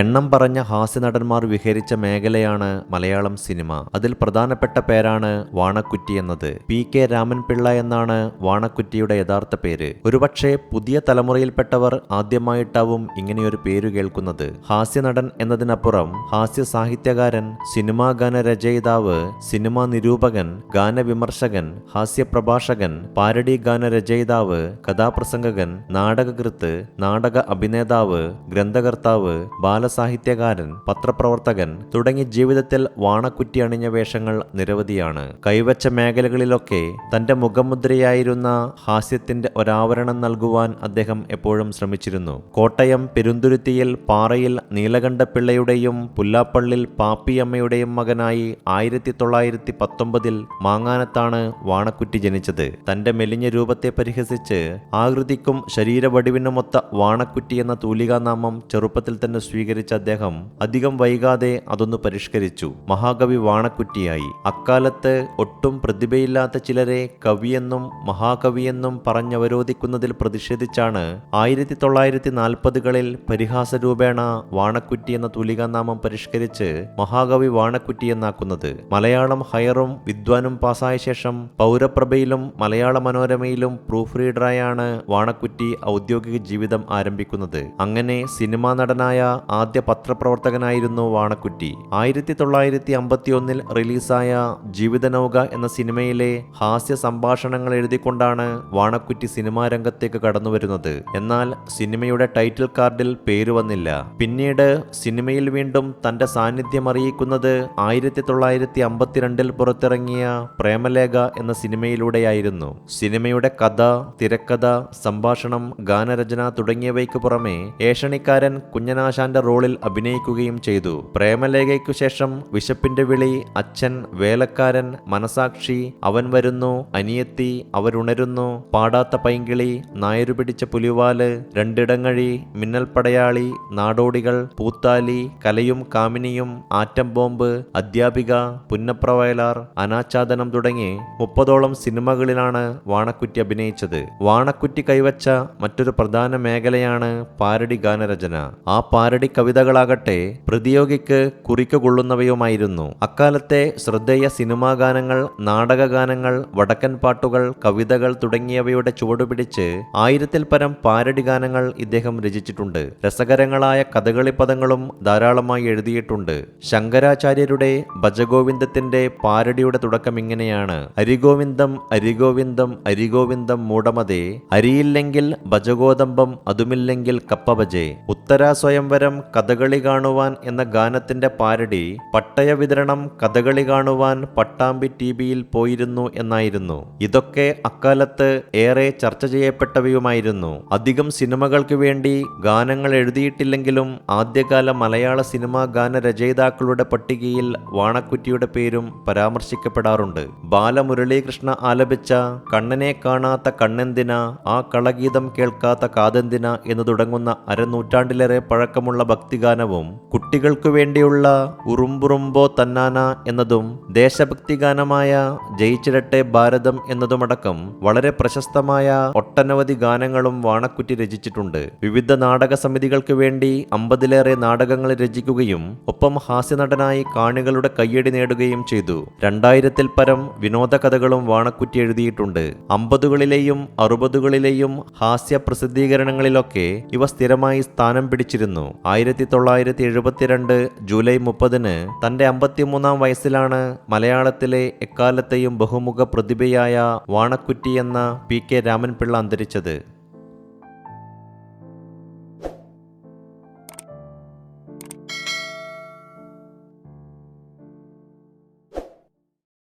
എണ്ണം പറഞ്ഞ ഹാസ്യനടന്മാർ വിഹരിച്ച മേഖലയാണ് മലയാളം സിനിമ. അതിൽ പ്രധാനപ്പെട്ട പേരാണ് വാണക്കുറ്റി എന്നത്. പി കെ രാമൻപിള്ള എന്നാണ് വാണക്കുറ്റിയുടെ യഥാർത്ഥ പേര്. ഒരുപക്ഷെ പുതിയ തലമുറയിൽപ്പെട്ടവർ ആദ്യമായിട്ടാവും ഇങ്ങനെയൊരു പേരു കേൾക്കുന്നത്. ഹാസ്യനടൻ എന്നതിനപ്പുറം ഹാസ്യ സാഹിത്യകാരൻ സിനിമാ ഗാന രചയിതാവ് സിനിമാ നിരൂപകൻ ഗാനവിമർശകൻ ഹാസ്യപ്രഭാഷകൻ പാരഡി ഗാന രചയിതാവ് കഥാപ്രസംഗകൻ നാടകകൃത്ത് നാടക അഭിനേതാവ് ഗ്രന്ഥകർത്താവ് ബാലസാഹിത്യകാരൻ പത്രപ്രവർത്തകൻ തുടങ്ങി ജീവിതത്തിൽ വാണക്കുറ്റി അണിഞ്ഞ വേഷങ്ങൾ നിരവധിയാണ്. കൈവച്ച മേഖലകളിലൊക്കെ തന്റെ മുഖമുദ്രയായിരുന്ന ഹാസ്യത്തിന്റെ ഒരാവരണം നൽകുവാൻ അദ്ദേഹം എപ്പോഴും ശ്രമിച്ചിരുന്നു. കോട്ടയം പെരുന്തുരുത്തിയിൽ പാറയിൽ നീലകണ്ഠപിള്ളയുടെയും പുല്ലാപ്പള്ളിൽ പാപ്പിയമ്മയുടെയും മകനായി ആയിരത്തി തൊള്ളായിരത്തി പത്തൊമ്പതിൽ മാങ്ങാനത്താണ് വാണക്കുറ്റി ജനിച്ചത്. തന്റെ മെലിഞ്ഞ രൂപത്തെ പരിഹസിച്ച് ആകൃതിക്കും ശരീരവടിവിനുമൊത്ത വാണക്കുറ്റി എന്ന തൂലികാനാമം ചെറുപ്പത്തിൽ തന്നെ സ്വീകരിച്ച. അദ്ദേഹം അധികം വൈകാതെ അതൊന്ന് പരിഷ്കരിച്ചു. മഹാകവി വാണക്കുറ്റിയായി. അക്കാലത്ത് ഒട്ടും പ്രതിഭയില്ലാത്ത ചിലരെ കവിയെന്നും മഹാകവിയെന്നും പറഞ്ഞവരോധിക്കുന്നതിൽ പ്രതിഷേധിച്ചാണ് ആയിരത്തി തൊള്ളായിരത്തി നാൽപ്പതുകളിൽ പരിഹാസരൂപേണ വാണക്കുറ്റി എന്ന തൂലികാനാമം പരിഷ്കരിച്ച് മഹാകവി വാണക്കുറ്റി എന്നാക്കുന്നത് മലയാളം ഹയറും വിദ്വാനും പാസായ ശേഷം പൗരപ്രഭയിലും മലയാള മനോരമയിലും പ്രൂഫ് റീഡറായാണ് വാണക്കുറ്റി ഔദ്യോഗിക ജീവിതം ആരംഭിക്കുന്നത്. അങ്ങനെ സിനിമാ നടനായ ആദ്യ പത്രപ്രവർത്തകനായിരുന്നു വാണക്കുറ്റി. ആയിരത്തി തൊള്ളായിരത്തി അമ്പത്തിയൊന്നിൽ റിലീസായ ജീവിതനൗക എന്ന സിനിമയിലെ ഹാസ്യ സംഭാഷണങ്ങൾ എഴുതിക്കൊണ്ടാണ് വാണക്കുറ്റി സിനിമാ രംഗത്തേക്ക് കടന്നുവരുന്നത്. എന്നാൽ സിനിമയുടെ ടൈറ്റിൽ കാർഡിൽ പേര് വന്നില്ല. പിന്നീട് സിനിമയിൽ വീണ്ടും തന്റെ സാന്നിധ്യം അറിയിക്കുന്നത് ആയിരത്തി തൊള്ളായിരത്തി അമ്പത്തിരണ്ടിൽ പുറത്തിറങ്ങിയ പ്രേമലേഖ എന്ന സിനിമയിലൂടെയായിരുന്നു. സിനിമയുടെ കഥ തിരക്കഥ സംഭാഷണം ഗാനരചന തുടങ്ങിയവയ്ക്ക് പുറമെ ഏഷണിക്കാരൻ കുഞ്ഞനാശാന്റെ റോളിൽ അഭിനയിക്കുകയും ചെയ്തു. പ്രേമലേഖയ്ക്കു ശേഷം വിശപ്പിന്റെ വിളി അച്ഛൻ വേലക്കാരൻ മനസാക്ഷി അവൻ വരുന്നു അനിയത്തി അവരുണരുന്നു പാടാത്ത പൈങ്കിളി നായരു പിടിച്ച പുലിവാൽ രണ്ടിടങ്ങഴി മിന്നൽ പടയാളി നാടോടികൾ പൂത്താലി കലയും കാമിനിയും ആറ്റം ബോംബ് അധ്യാപിക പുന്നപ്രവയലാർ അനാച്ഛാദനം തുടങ്ങി മുപ്പതോളം സിനിമകളിലാണ് വാണക്കുറ്റി അഭിനയിച്ചത്. വാണക്കുറ്റി കൈവച്ച മറ്റൊരു പ്രധാന മേഖലയാണ് പാരഡി ഗാനരചന. ആ പാരഡി കവിതകളാകട്ടെ പ്രതിയോഗിക്ക് കുറിക്കുകൊള്ളുന്നവയുമായിരുന്നു. അക്കാലത്തെ ശ്രദ്ധേയ സിനിമാ ഗാനങ്ങൾ നാടകഗാനങ്ങൾ വടക്കൻ പാട്ടുകൾ കവിതകൾ തുടങ്ങിയവയുടെ ചുവടുപിടിച്ച് ആയിരത്തിൽ പരം പാരടി ഗാനങ്ങൾ ഇദ്ദേഹം രചിച്ചിട്ടുണ്ട്. രസകരങ്ങളായ കഥകളി പദങ്ങളും ധാരാളമായി എഴുതിയിട്ടുണ്ട്. ശങ്കരാചാര്യരുടെ ഭജഗോവിന്ദത്തിന്റെ പാരടിയുടെ തുടക്കം ഇങ്ങനെയാണ്. അരിഗോവിന്ദം അരിഗോവിന്ദം അരിഗോവിന്ദം മൂടമതേ അരിയില്ലെങ്കിൽ ഭജഗോതമ്പം അതുമില്ലെങ്കിൽ കപ്പഭജേ. ഉത്തരാ സ്വയംവരം കഥകളി കാണുവാൻ എന്ന ഗാനത്തിന്റെ പാരഡി പട്ടയ വിതരണം കഥകളി കാണുവാൻ പട്ടാമ്പി ടി വിയിൽ പോയിരുന്നു എന്നായിരുന്നു. ഇതൊക്കെ അക്കാലത്ത് ഏറെ ചർച്ച ചെയ്യപ്പെട്ടവയുമായിരുന്നു. അധികം സിനിമകൾക്ക് വേണ്ടി ഗാനങ്ങൾ എഴുതിയിട്ടില്ലെങ്കിലും ആദ്യകാല മലയാള സിനിമാ ഗാന രചയിതാക്കളുടെ പട്ടികയിൽ വാണക്കുറ്റിയുടെ പേരും പരാമർശിക്കപ്പെടാറുണ്ട്. ബാലമുരളീകൃഷ്ണ ആലപിച്ച കണ്ണനെ കാണാത്ത കണ്ണെന്തിന ആ കളഗീതം കേൾക്കാത്ത കാതെന്തിന എന്ന് തുടങ്ങുന്ന അരനൂറ്റാണ്ടിലേറെ പഴക്കമുള്ള ഭക്തിഗാനവും കുട്ടികൾക്കു വേണ്ടിയുള്ള ഉറുമ്പുറുമ്പോ തന്നാന എന്നതും ദേശഭക്തിഗാനമായ ഗാനമായ ജയിച്ചിടട്ടെ ഭാരതം എന്നതുമടക്കം വളരെ പ്രശസ്തമായ ഒട്ടനവധി ഗാനങ്ങളും വാണക്കുറ്റി രചിച്ചിട്ടുണ്ട്. വിവിധ നാടക സമിതികൾക്ക് വേണ്ടി അമ്പതിലേറെ നാടകങ്ങൾ രചിക്കുകയും ഒപ്പം ഹാസ്യനടനായി കാണികളുടെ കയ്യടി നേടുകയും ചെയ്തു. രണ്ടായിരത്തിൽ പരം വിനോദ കഥകളും വാണക്കുറ്റി എഴുതിയിട്ടുണ്ട്. അമ്പതുകളിലെയും അറുപതുകളിലെയും ഹാസ്യ പ്രസിദ്ധീകരണങ്ങളിലൊക്കെ ഇവ സ്ഥിരമായി സ്ഥാനം പിടിച്ചിരുന്നു. ആയിരത്തി തൊള്ളായിരത്തി എഴുപത്തിരണ്ട് ജൂലൈ മുപ്പതിന് തന്റെ അമ്പത്തിമൂന്നാം വയസ്സിലാണ് മലയാളത്തിലെ എക്കാലത്തെയും ബഹുമുഖ പ്രതിഭയായ വാണക്കുറ്റി എന്ന പി കെ രാമൻപിള്ള അന്തരിച്ചത്.